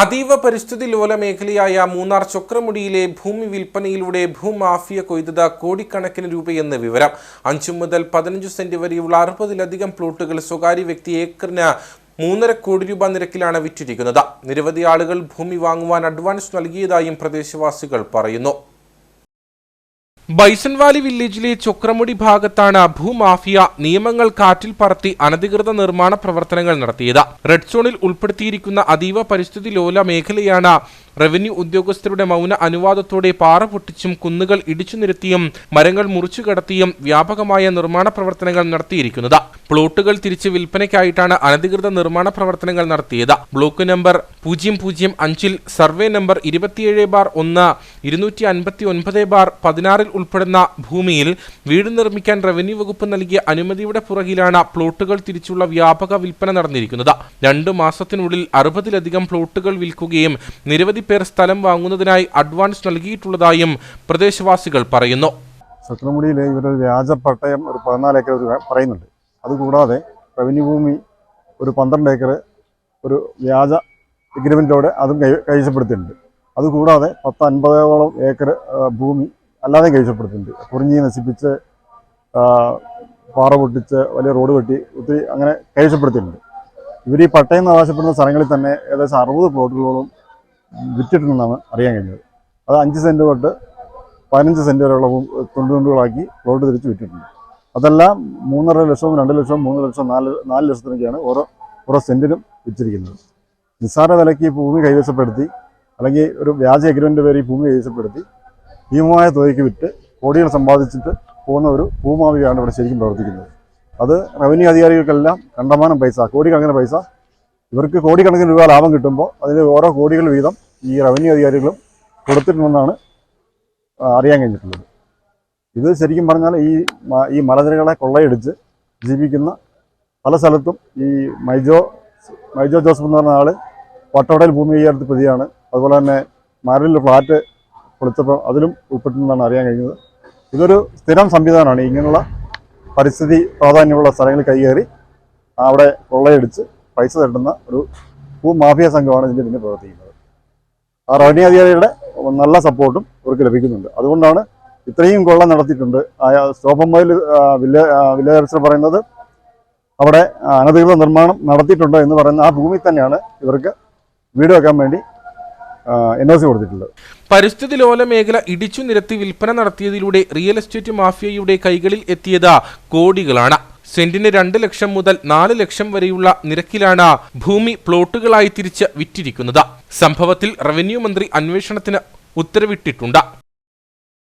അതീവ പരിസ്ഥിതി ലോല മേഖലയായ മൂന്നാർ ചൊക്രമുടിയിലെ ഭൂമി വിൽപ്പനയിലൂടെ ഭൂമാഫിയ കൊയ്തത് കോടിക്കണക്കിന് രൂപയെന്ന് വിവരം. അഞ്ചു മുതൽ പതിനഞ്ച് സെന്റ് വരെയുള്ള അറുപതിലധികം പ്ലോട്ടുകൾ സ്വകാര്യ വ്യക്തി ഏക്കറിന് മൂന്നര കോടി രൂപ നിരക്കിലാണ് വിറ്റിരിക്കുന്നത്. നിരവധി ആളുകൾ ഭൂമി വാങ്ങുവാൻ അഡ്വാൻസ് നൽകിയതായും പ്രദേശവാസികൾ പറയുന്നു. ബൈസൺവാലി വില്ലേജിലെ ചൊക്രമുടി ഭാഗത്താണ് ഭൂമാഫിയ നിയമങ്ങൾ കാറ്റിൽ പറത്തി അനധികൃത നിർമ്മാണ പ്രവർത്തനങ്ങൾ നടത്തിയത്. റെഡ് സോണിൽ ഉൾപ്പെടുത്തിയിരിക്കുന്ന അതീവ പരിസ്ഥിതി ലോല മേഖലയാണ് റവന്യൂ ഉദ്യോഗസ്ഥരുടെ മൗന അനുവാദത്തോടെ പാറ പൊട്ടിച്ചും കുന്നുകൾ ഇടിച്ചു നിരത്തിയും മരങ്ങൾ മുറിച്ചു കടത്തിയും വ്യാപകമായ നിർമ്മാണ പ്രവർത്തനങ്ങൾ നടത്തിയിരിക്കുന്നത്. പ്ലോട്ടുകൾ തിരിച്ച് വിൽപ്പനയ്ക്കായിട്ടാണ് അനധികൃത നിർമ്മാണ പ്രവർത്തനങ്ങൾ നടത്തിയത്. ബ്ലോക്ക് നമ്പർ പൂജ്യം പൂജ്യം അഞ്ചിൽ സർവേ നമ്പർ ഇരുപത്തിയേഴ് ബാർ ഒന്ന് ഇരുന്നൂറ്റി അൻപത്തി ഒൻപത് ബാർ പതിനാറിൽ ഉൾപ്പെടുന്ന ഭൂമിയിൽ വീട് നിർമ്മിക്കാൻ റവന്യൂ വകുപ്പ് നൽകിയ അനുമതിയുടെ പുറകിലാണ് പ്ലോട്ടുകൾ തിരിച്ചുള്ള വ്യാപക വിൽപ്പന നടന്നിരിക്കുന്നത്. രണ്ടു മാസത്തിനുള്ളിൽ അറുപതിലധികം പ്ലോട്ടുകൾ വിൽക്കുകയും നിരവധി പേർ സ്ഥലം വാങ്ങുന്നതിനായി അഡ്വാൻസ് നൽകിയിട്ടുള്ളതായും പ്രദേശവാസികൾ പറയുന്നു. സത്രമുടിയിലെ ഇവരൊരു വ്യാജ പട്ടയം ഒരു പതിനാല് ഏക്കർ പറയുന്നുണ്ട്. അതുകൂടാതെ റവന്യൂ ഭൂമി ഒരു പന്ത്രണ്ട് ഏക്കർ ഒരു വ്യാജ എഗ്രിമെന്റോടെ അതും കൈവശപ്പെടുത്തിയിട്ടുണ്ട്. അതുകൂടാതെ പത്ത് അൻപതോളം ഏക്കർ ഭൂമി അല്ലാതെ കൈവശപ്പെടുത്തിയിട്ടുണ്ട്. കുറിഞ്ഞി നശിപ്പിച്ച് പാറ പൊട്ടിച്ച് വലിയ റോഡ് വെട്ടി ഒത്തിരി അങ്ങനെ കൈവശപ്പെടുത്തിയിട്ടുണ്ട്. ഇവർ ഈ പട്ടയം എന്ന് അവകാശപ്പെടുന്ന സ്ഥലങ്ങളിൽ തന്നെ ഏകദേശം അറുപത് പ്ലോട്ടുകളോളം വിറ്റിട്ടുണ്ടെന്നാണ് അറിയാൻ കഴിഞ്ഞത്. അത് അഞ്ച് സെന്റ് തൊട്ട് പതിനഞ്ച് സെന്റ് വരെയുള്ള തുണ്ട് തുണ്ടുകളാക്കി പ്ലോട്ട് തിരിച്ച് വിറ്റിട്ടുണ്ട്. അതെല്ലാം മൂന്നര ലക്ഷവും രണ്ട് ലക്ഷവും മൂന്ന് ലക്ഷം നാല് നാല് ലക്ഷത്തിനൊക്കെയാണ് ഓരോ ഓരോ സെന്റിനും വിറ്റിരിക്കുന്നത്. നിസ്സാര വിലയ്ക്ക് ഭൂമി കൈവശപ്പെടുത്തി അല്ലെങ്കിൽ ഒരു വ്യാജ എഗ്രിമെന്റ് പേര് ഈ ഭൂമി കൈവശപ്പെടുത്തി ഭീമമായ തുകയ്ക്ക് വിറ്റ് കോടികൾ സമ്പാദിച്ചിട്ട് പോകുന്ന ഒരു ഭൂമാവിയാണ് ഇവിടെ ശരിക്കും പ്രവർത്തിക്കുന്നത്. അത് റവന്യൂ അധികാരികൾക്കെല്ലാം കണ്ടമാനം പൈസ കോടിക്കണക്കിന് പൈസ. ഇവർക്ക് കോടിക്കണക്കിന് രൂപ ലാഭം കിട്ടുമ്പോൾ അതിൽ ഓരോ കോടികൾ വീതം ഈ റവന്യൂ അധികാരികളും കൊടുത്തിട്ടുണ്ടെന്നാണ് അറിയാൻ കഴിഞ്ഞിട്ടുള്ളത്. ഇത് ശരിക്കും പറഞ്ഞാൽ ഈ ഈ മലനിരകളെ കൊള്ളയടിച്ച് ജീവിക്കുന്ന പല സ്ഥലത്തും ഈ മൈജോ മൈജോ ജോസഫ് എന്ന് പറഞ്ഞ ആൾ വട്ടവടയിൽ ഭൂമി കൈകാര്യത്തിൽ പ്രതിയാണ്. അതുപോലെ തന്നെ മരലിൽ ഫ്ലാറ്റ് പൊളിച്ചപ്പോൾ അതിലും ഉൾപ്പെട്ടിട്ടുണ്ടെന്നാണ് അറിയാൻ കഴിഞ്ഞത്. ഇതൊരു സ്ഥിരം സംവിധാനമാണ്. ഇങ്ങനെയുള്ള പരിസ്ഥിതി പ്രാധാന്യമുള്ള സ്ഥലങ്ങളിൽ കൈകയറി അവിടെ കൊള്ളയടിച്ച് പൈസ തട്ടുന്ന ഒരു ഭൂമാഫിയ സംഘമാണ് ഇതിന്റെ പിന്നെ പ്രവർത്തിക്കുന്നത്. റവന്യൂ അധികാരികളുടെ നല്ല സപ്പോർട്ടും ഇവർക്ക് ലഭിക്കുന്നുണ്ട്. അതുകൊണ്ടാണ് ഇത്രയും കൊള്ള നടത്തിയിട്ടുണ്ട്. ആ മൊബൈൽ വില്ല വില്ലേജ് പറയുന്നത് അവിടെ അനധികൃത നിർമ്മാണം നടത്തിയിട്ടുണ്ട് എന്ന് പറയുന്ന ആ ഭൂമി തന്നെയാണ് ഇവർക്ക് വീട് വെക്കാൻ വേണ്ടി കൊടുത്തിട്ടുള്ളത്. പരിസ്ഥിതി ലോല മേഖല ഇടിച്ചു നിരത്തി വിൽപ്പന നടത്തിയതിലൂടെ റിയൽ എസ്റ്റേറ്റ് മാഫിയയുടെ കൈകളിൽ എത്തിയത് കോടികളാണ്. സെന്റിന് രണ്ട് ലക്ഷം മുതൽ നാല് ലക്ഷം വരെയുള്ള നിരക്കിലാണ് ഭൂമി പ്ലോട്ടുകളായി തിരിച്ച് വിറ്റിരിക്കുന്നത്. സംഭവത്തിൽ റവന്യൂ മന്ത്രി അന്വേഷണത്തിന് ഉത്തരവിട്ടിട്ടുണ്ട്.